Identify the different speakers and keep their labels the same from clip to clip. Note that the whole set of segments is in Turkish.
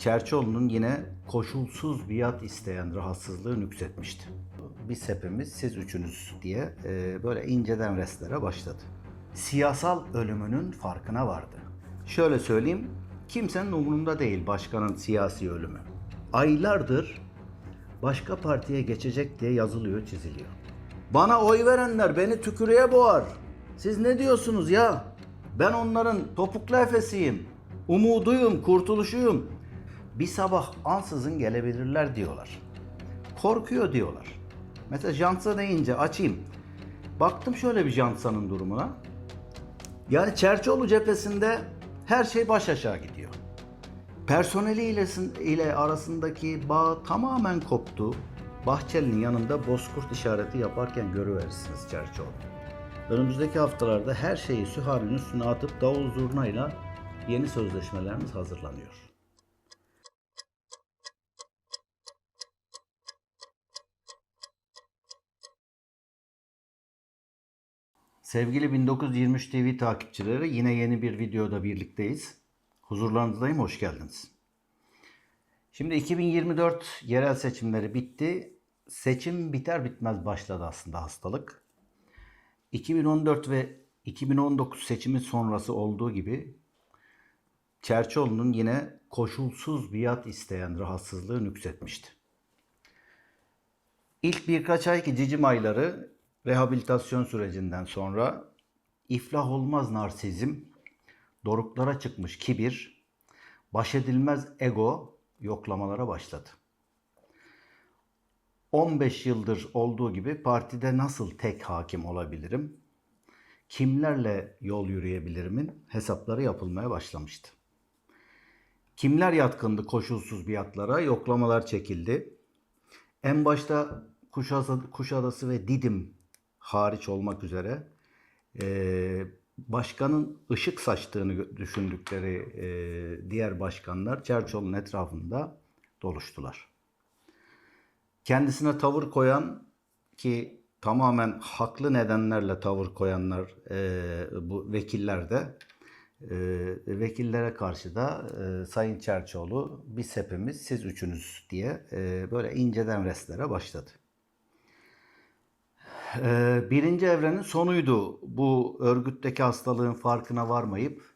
Speaker 1: Çerçoğlu'nun yine koşulsuz biat isteyen rahatsızlığı nüksetmişti. Biz hepimiz, siz üçünüz diye e, böyle inceden restlere başladı. Siyasal ölümünün farkına vardı. Şöyle söyleyeyim, kimsenin umurunda değil başkanın siyasi ölümü. Aylardır başka partiye geçecek diye yazılıyor, çiziliyor. Bana oy verenler beni tükürüğe boğar. Siz ne diyorsunuz ya? Ben onların topuklu efesiyim. Umuduyum, kurtuluşuyum. Bir sabah ansızın gelebilirler diyorlar. Korkuyor diyorlar. Mesela Jansa deyince açayım. Baktım şöyle bir Jansa'nın durumuna. Yani Çerçoğlu cephesinde her şey baş aşağı gidiyor. Personeli ile, arasındaki bağ tamamen koptu. Bahçeli'nin yanında bozkurt işareti yaparken görüverirsiniz Çerçoğlu. Önümüzdeki haftalarda her şeyi süharinin üstüne atıp davul zurnayla yeni sözleşmelerimiz hazırlanıyor. Sevgili 1923 TV takipçileri yine yeni bir videoda birlikteyiz. Huzurlarınızdayım, hoş geldiniz. Şimdi 2024 yerel seçimleri bitti. Seçim biter bitmez başladı aslında hastalık. 2014 ve 2019 seçimi sonrası olduğu gibi Çerçoğlu'nun yine koşulsuz biat isteyen rahatsızlığı nüksetmişti. İlk birkaç ay ki cicim ayları rehabilitasyon sürecinden sonra iflah olmaz narsizm, doruklara çıkmış kibir, baş edilmez ego yoklamalara başladı. 15 yıldır olduğu gibi partide nasıl tek hakim olabilirim? Kimlerle yol yürüyebilirimin hesapları yapılmaya başlamıştı. Kimler yatkındı koşulsuz biatlara? Yoklamalar çekildi. En başta Kuşadası, Kuşadası ve Didim hariç olmak üzere e, başkanın ışık saçtığını düşündükleri e, diğer başkanlar Çerçoğlu'nun etrafında doluştular. Kendisine tavır koyan ki tamamen haklı nedenlerle tavır koyanlar e, bu vekiller de e, vekillere karşı da e, Sayın Çerçoğlu biz hepimiz siz üçünüz diye e, böyle inceden restlere başladı. Ee, birinci evrenin sonuydu. Bu örgütteki hastalığın farkına varmayıp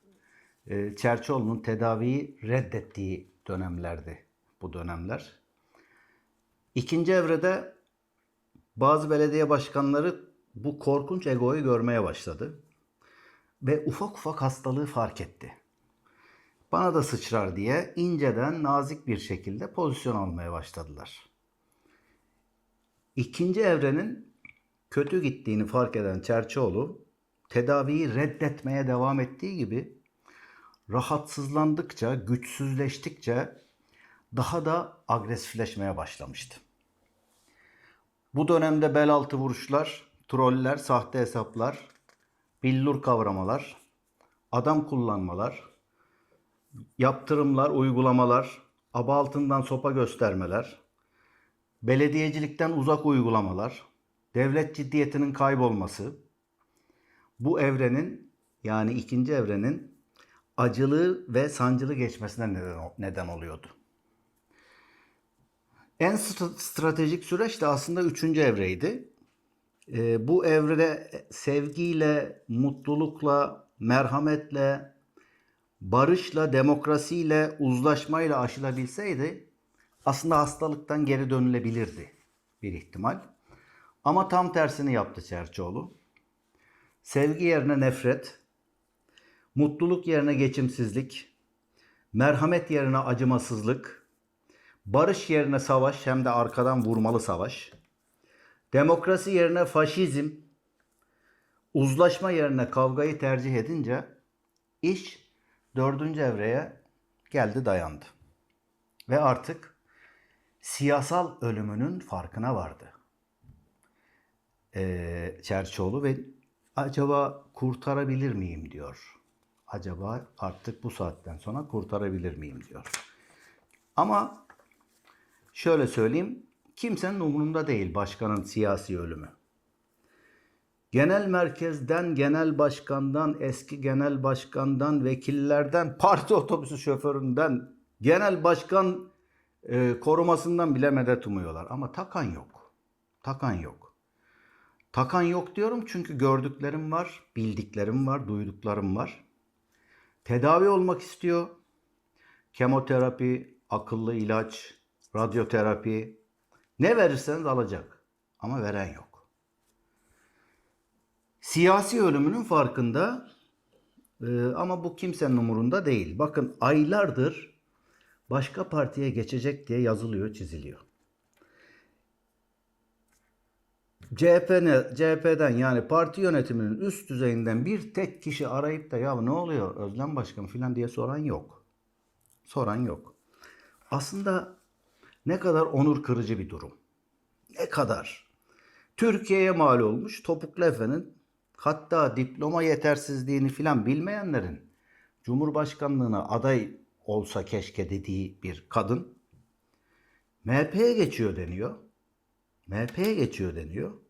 Speaker 1: e, Çerçoğlu'nun tedaviyi reddettiği dönemlerdi bu dönemler. İkinci evrede bazı belediye başkanları bu korkunç egoyu görmeye başladı. Ve ufak ufak hastalığı fark etti. Bana da sıçrar diye inceden nazik bir şekilde pozisyon almaya başladılar. İkinci evrenin kötü gittiğini fark eden Çerçoğlu tedaviyi reddetmeye devam ettiği gibi rahatsızlandıkça, güçsüzleştikçe daha da agresifleşmeye başlamıştı. Bu dönemde bel altı vuruşlar, troller, sahte hesaplar, billur kavramalar, adam kullanmalar, yaptırımlar, uygulamalar, aba altından sopa göstermeler, belediyecilikten uzak uygulamalar, devlet ciddiyetinin kaybolması, bu evrenin yani ikinci evrenin acılı ve sancılı geçmesine neden, neden oluyordu. En stra- stratejik süreç de aslında üçüncü evreydi. Ee, bu evrede sevgiyle, mutlulukla, merhametle, barışla, demokrasiyle, uzlaşmayla aşılabilseydi aslında hastalıktan geri dönülebilirdi bir ihtimal. Ama tam tersini yaptı Çerçoğlu. Sevgi yerine nefret, mutluluk yerine geçimsizlik, merhamet yerine acımasızlık, barış yerine savaş hem de arkadan vurmalı savaş, demokrasi yerine faşizm, uzlaşma yerine kavgayı tercih edince iş dördüncü evreye geldi dayandı. Ve artık siyasal ölümünün farkına vardı Çerçoğlu ve acaba kurtarabilir miyim diyor. Acaba artık bu saatten sonra kurtarabilir miyim diyor. Ama şöyle söyleyeyim, kimsenin umurunda değil başkanın siyasi ölümü. Genel merkezden, genel başkandan, eski genel başkandan, vekillerden, parti otobüsü şoföründen, Genel başkan e, korumasından bile medet umuyorlar. Ama takan yok. Takan yok. Takan yok diyorum çünkü gördüklerim var, bildiklerim var, duyduklarım var. Tedavi olmak istiyor. Kemoterapi, akıllı ilaç, radyoterapi ne verirseniz alacak. Ama veren yok. Siyasi ölümünün farkında ee, ama bu kimsenin umurunda değil. Bakın aylardır başka partiye geçecek diye yazılıyor, çiziliyor. CHP'ne, CHP'den yani parti yönetiminin üst düzeyinden bir tek kişi arayıp da ya ne oluyor Özlem Başkan filan diye soran yok. Soran yok. Aslında ne kadar onur kırıcı bir durum. Ne kadar. Türkiye'ye mal olmuş Topuklu Efe'nin hatta diploma yetersizliğini filan bilmeyenlerin Cumhurbaşkanlığına aday olsa keşke dediği bir kadın MHP'ye geçiyor deniyor. MHP'ye geçiyor deniyor.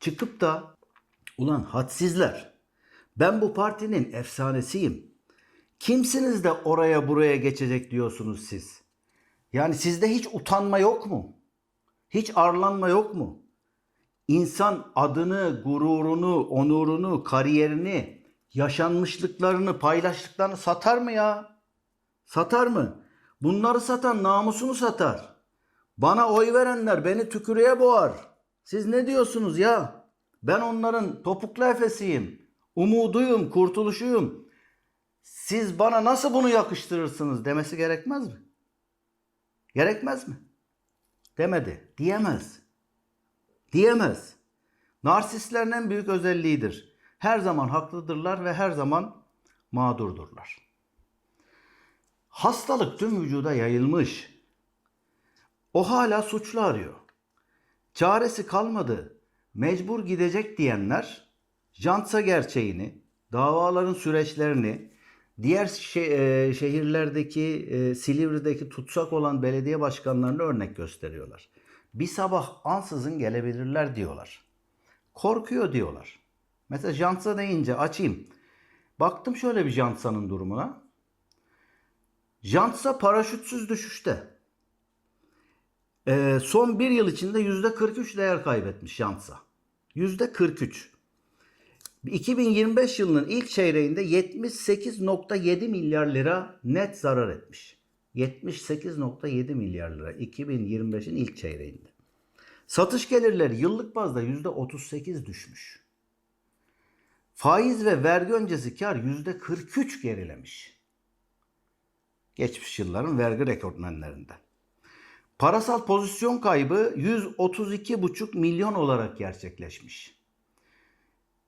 Speaker 1: Çıkıp da ulan hadsizler ben bu partinin efsanesiyim. Kimsiniz de oraya buraya geçecek diyorsunuz siz? Yani sizde hiç utanma yok mu? Hiç arlanma yok mu? İnsan adını, gururunu, onurunu, kariyerini, yaşanmışlıklarını, paylaştıklarını satar mı ya? Satar mı? Bunları satan namusunu satar. Bana oy verenler beni tükürüğe boğar. Siz ne diyorsunuz ya? Ben onların topuklu efesiyim. Umuduyum, kurtuluşuyum. Siz bana nasıl bunu yakıştırırsınız demesi gerekmez mi? Gerekmez mi? Demedi. Diyemez. Diyemez. Narsistlerin en büyük özelliğidir. Her zaman haklıdırlar ve her zaman mağdurdurlar. Hastalık tüm vücuda yayılmış. O hala suçlu arıyor. Çaresi kalmadı. Mecbur gidecek diyenler Jantsa gerçeğini, davaların süreçlerini, diğer e, şehirlerdeki, e, Silivri'deki tutsak olan belediye başkanlarını örnek gösteriyorlar. Bir sabah ansızın gelebilirler diyorlar. Korkuyor diyorlar. Mesela Jantsa deyince açayım. Baktım şöyle bir Jantsa'nın durumuna. Jantsa paraşütsüz düşüşte. Ee, son bir yıl içinde yüzde 43 değer kaybetmiş. Yüzde 43. 2025 yılının ilk çeyreğinde 78.7 milyar lira net zarar etmiş. 78.7 milyar lira 2025'in ilk çeyreğinde. Satış gelirleri yıllık bazda %38 düşmüş. Faiz ve vergi öncesi kar %43 gerilemiş. Geçmiş yılların vergi rekortmenlerinden. Parasal pozisyon kaybı 132,5 milyon olarak gerçekleşmiş.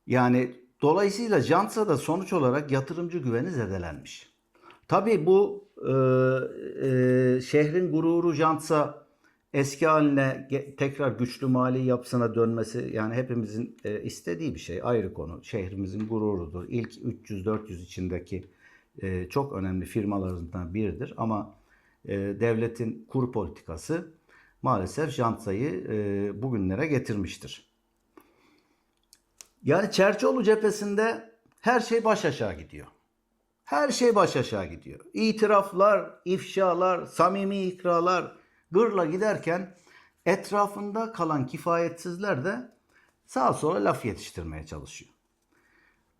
Speaker 1: Yani dolayısıyla Jansa da sonuç olarak yatırımcı güveni zedelenmiş. Tabii bu e, e, şehrin gururu Jansa eski haline tekrar güçlü mali yapısına dönmesi yani hepimizin e, istediği bir şey ayrı konu. Şehrimizin gururudur. İlk 300-400 içindeki e, çok önemli firmalarından biridir ama e, devletin kur politikası maalesef Jansa'yı e, bugünlere getirmiştir. Yani Çerçoğlu cephesinde her şey baş aşağı gidiyor. Her şey baş aşağı gidiyor. İtiraflar, ifşalar, samimi ikralar gırla giderken etrafında kalan kifayetsizler de sağa sola laf yetiştirmeye çalışıyor.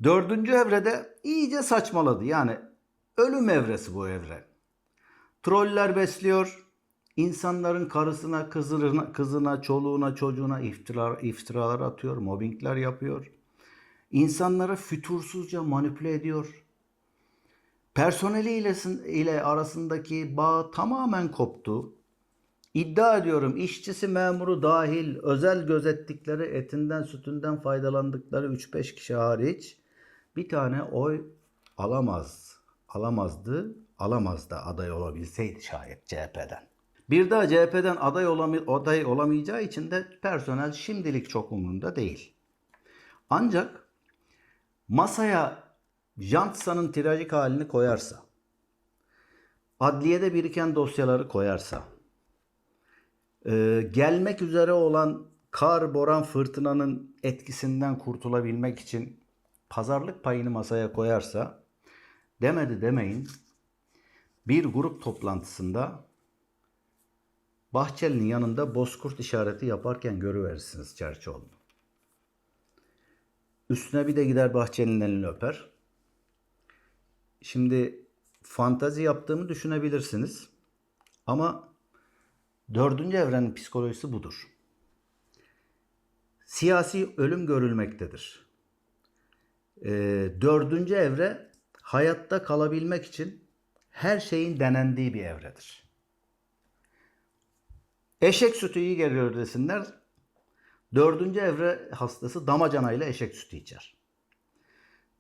Speaker 1: Dördüncü evrede iyice saçmaladı. Yani ölüm evresi bu evre. Troller besliyor. İnsanların karısına, kızına, kızına, çoluğuna, çocuğuna iftira, iftiralar atıyor, mobbingler yapıyor. İnsanları fütursuzca manipüle ediyor. Personeliyle ile arasındaki bağ tamamen koptu. İddia ediyorum işçisi memuru dahil özel gözettikleri etinden sütünden faydalandıkları 3-5 kişi hariç bir tane oy alamaz. Alamazdı. Alamaz da aday olabilseydi şayet CHP'den. Bir daha CHP'den aday, olami, aday olamayacağı için de personel şimdilik çok umurunda değil. Ancak masaya Jantsa'nın trajik halini koyarsa, adliyede biriken dosyaları koyarsa, e, gelmek üzere olan kar, boran, fırtınanın etkisinden kurtulabilmek için pazarlık payını masaya koyarsa, demedi demeyin, Bir grup toplantısında Bahçeli'nin yanında bozkurt işareti yaparken görüverirsiniz Çerçioğlu'nu. Üstüne bir de gider Bahçeli'nin elini öper. Şimdi fantazi yaptığımı düşünebilirsiniz. Ama dördüncü evrenin psikolojisi budur. Siyasi ölüm görülmektedir. Ee, dördüncü evre hayatta kalabilmek için her şeyin denendiği bir evredir. Eşek sütü iyi geliyor desinler. Dördüncü evre hastası damacanayla eşek sütü içer.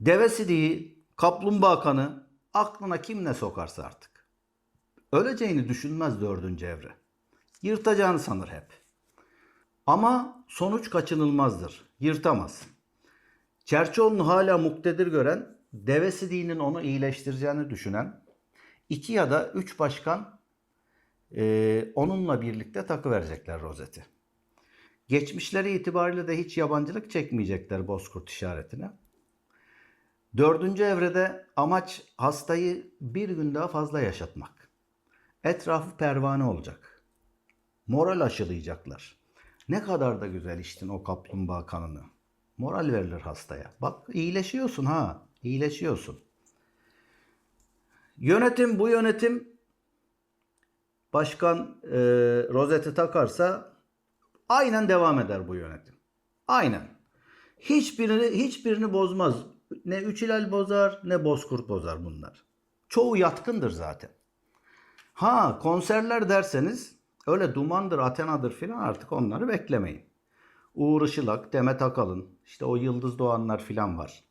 Speaker 1: Deve sidiği, kaplumbağa kanı aklına kim ne sokarsa artık. Öleceğini düşünmez dördüncü evre. Yırtacağını sanır hep. Ama sonuç kaçınılmazdır. Yırtamaz. Çerçoğlu'nu hala muktedir gören, deve sidiğinin onu iyileştireceğini düşünen iki ya da üç başkan e, onunla birlikte takı verecekler rozeti. Geçmişleri itibariyle de hiç yabancılık çekmeyecekler bozkurt işaretine. Dördüncü evrede amaç hastayı bir gün daha fazla yaşatmak. Etrafı pervane olacak. Moral aşılayacaklar. Ne kadar da güzel içtin o kaplumbağa kanını. Moral verilir hastaya. Bak iyileşiyorsun ha. iyileşiyorsun. Yönetim bu yönetim başkan e, rozeti takarsa aynen devam eder bu yönetim. Aynen. Hiçbirini hiçbirini bozmaz. Ne Üçilal bozar ne Bozkurt bozar bunlar. Çoğu yatkındır zaten. Ha konserler derseniz öyle Duman'dır, Athena'dır filan artık onları beklemeyin. Uğur Işılak, Demet Akalın, işte o Yıldız Doğanlar filan var.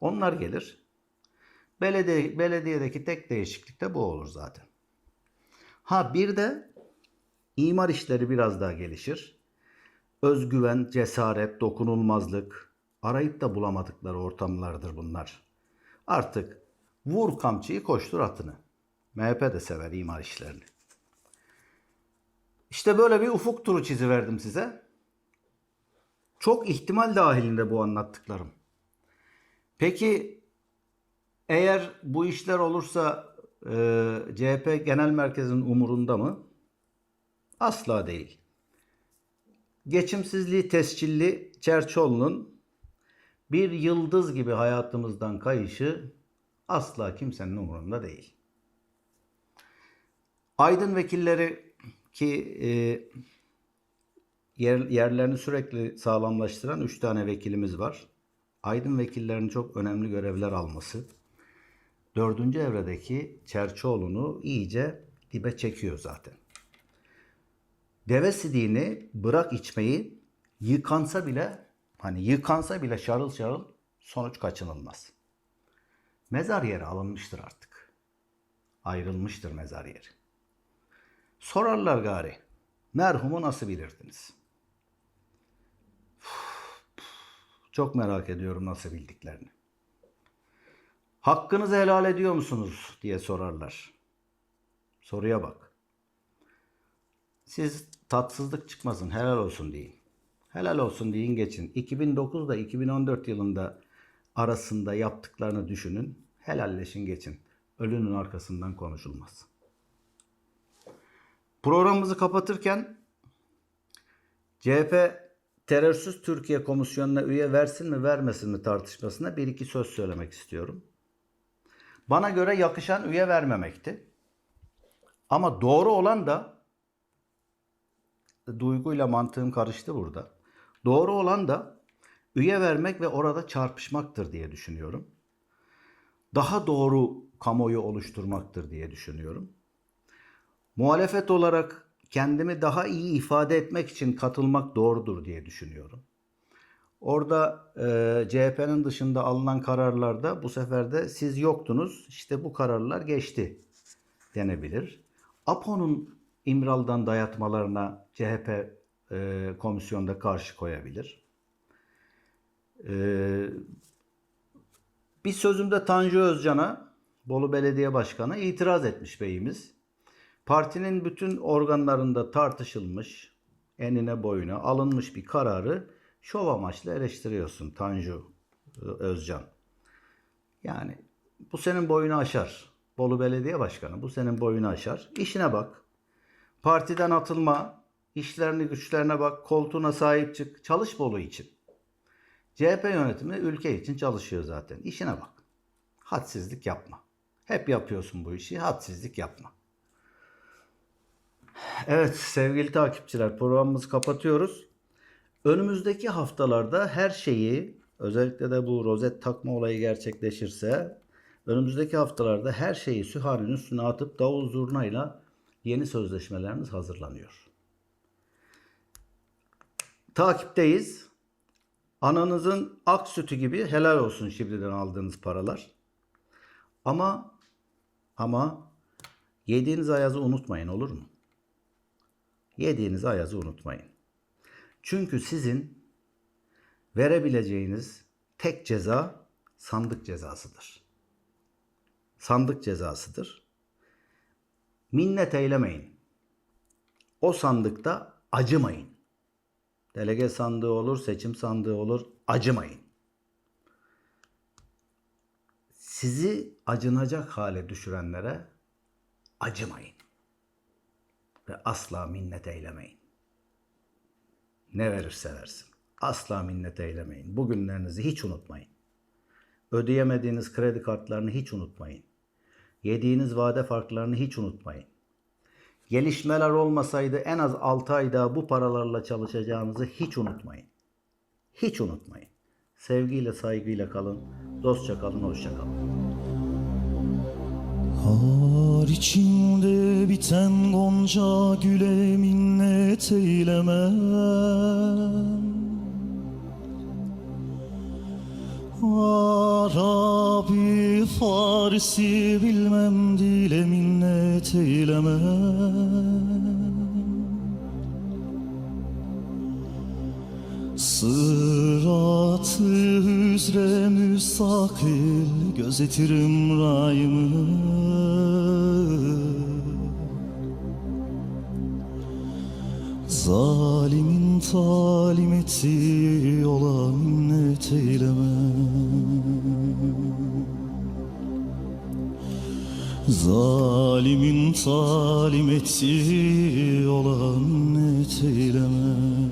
Speaker 1: Onlar gelir. Belediye, belediyedeki tek değişiklik de bu olur zaten. Ha bir de imar işleri biraz daha gelişir. Özgüven, cesaret, dokunulmazlık arayıp da bulamadıkları ortamlardır bunlar. Artık vur kamçıyı koştur atını. MHP de sever imar işlerini. İşte böyle bir ufuk turu çiziverdim size. Çok ihtimal dahilinde bu anlattıklarım. Peki eğer bu işler olursa e, CHP Genel Merkezi'nin umurunda mı? Asla değil. Geçimsizliği tescilli Çerçoğlu'nun bir yıldız gibi hayatımızdan kayışı asla kimsenin umurunda değil. Aydın vekilleri ki e, yer, yerlerini sürekli sağlamlaştıran 3 tane vekilimiz var. Aydın vekillerinin çok önemli görevler alması, dördüncü evredeki Çerçoğlu'nu iyice dibe çekiyor zaten. Deve sidiğini bırak içmeyi yıkansa bile hani yıkansa bile şarıl şarıl sonuç kaçınılmaz. Mezar yeri alınmıştır artık. Ayrılmıştır mezar yeri. Sorarlar gari. Merhumu nasıl bilirdiniz? Çok merak ediyorum nasıl bildiklerini. Hakkınızı helal ediyor musunuz diye sorarlar. Soruya bak. Siz tatsızlık çıkmasın helal olsun deyin. Helal olsun deyin geçin. 2009 ile 2014 yılında arasında yaptıklarını düşünün. Helalleşin geçin. Ölünün arkasından konuşulmaz. Programımızı kapatırken CHP terörsüz Türkiye Komisyonu'na üye versin mi vermesin mi tartışmasına bir iki söz söylemek istiyorum. Bana göre yakışan üye vermemekti. Ama doğru olan da duyguyla mantığım karıştı burada. Doğru olan da üye vermek ve orada çarpışmaktır diye düşünüyorum. Daha doğru kamuoyu oluşturmaktır diye düşünüyorum. Muhalefet olarak kendimi daha iyi ifade etmek için katılmak doğrudur diye düşünüyorum. Orada e, CHP'nin dışında alınan kararlarda bu sefer de siz yoktunuz işte bu kararlar geçti denebilir. APO'nun İmral'dan dayatmalarına CHP e, komisyonda karşı koyabilir. E, bir sözümde Tanju Özcan'a Bolu Belediye Başkanı itiraz etmiş beyimiz. Partinin bütün organlarında tartışılmış, enine boyuna alınmış bir kararı şov amaçlı eleştiriyorsun Tanju Özcan. Yani bu senin boyunu aşar. Bolu Belediye Başkanı. Bu senin boyunu aşar. İşine bak. Partiden atılma. işlerini güçlerine bak. Koltuğuna sahip çık. Çalış Bolu için. CHP yönetimi ülke için çalışıyor zaten. İşine bak. Hadsizlik yapma. Hep yapıyorsun bu işi. Hadsizlik yapma. Evet sevgili takipçiler programımızı kapatıyoruz. Önümüzdeki haftalarda her şeyi özellikle de bu rozet takma olayı gerçekleşirse önümüzdeki haftalarda her şeyi süharin üstüne atıp davul zurnayla yeni sözleşmelerimiz hazırlanıyor. Takipteyiz. Ananızın ak sütü gibi helal olsun şimdiden aldığınız paralar. Ama ama yediğiniz ayazı unutmayın olur mu? Yediğiniz ayazı unutmayın. Çünkü sizin verebileceğiniz tek ceza sandık cezasıdır. Sandık cezasıdır. Minnet eylemeyin. O sandıkta acımayın. Delege sandığı olur, seçim sandığı olur, acımayın. Sizi acınacak hale düşürenlere acımayın ve asla minnet eylemeyin. Ne verirse versin. Asla minnet eylemeyin. Bugünlerinizi hiç unutmayın. Ödeyemediğiniz kredi kartlarını hiç unutmayın. Yediğiniz vade farklarını hiç unutmayın. Gelişmeler olmasaydı en az 6 ay daha bu paralarla çalışacağınızı hiç unutmayın. Hiç unutmayın. Sevgiyle, saygıyla kalın. Dostça kalın, hoşça kalın.
Speaker 2: Har içinde biten gonca güle minnet eylemem. Arabi Farsi bilmem dile minnet eylemem. Sırat-ı üzre müstakil gözetirim rayımı Zalimin talim ettiği yola eylemem Zalimin talim ettiği yola eylemem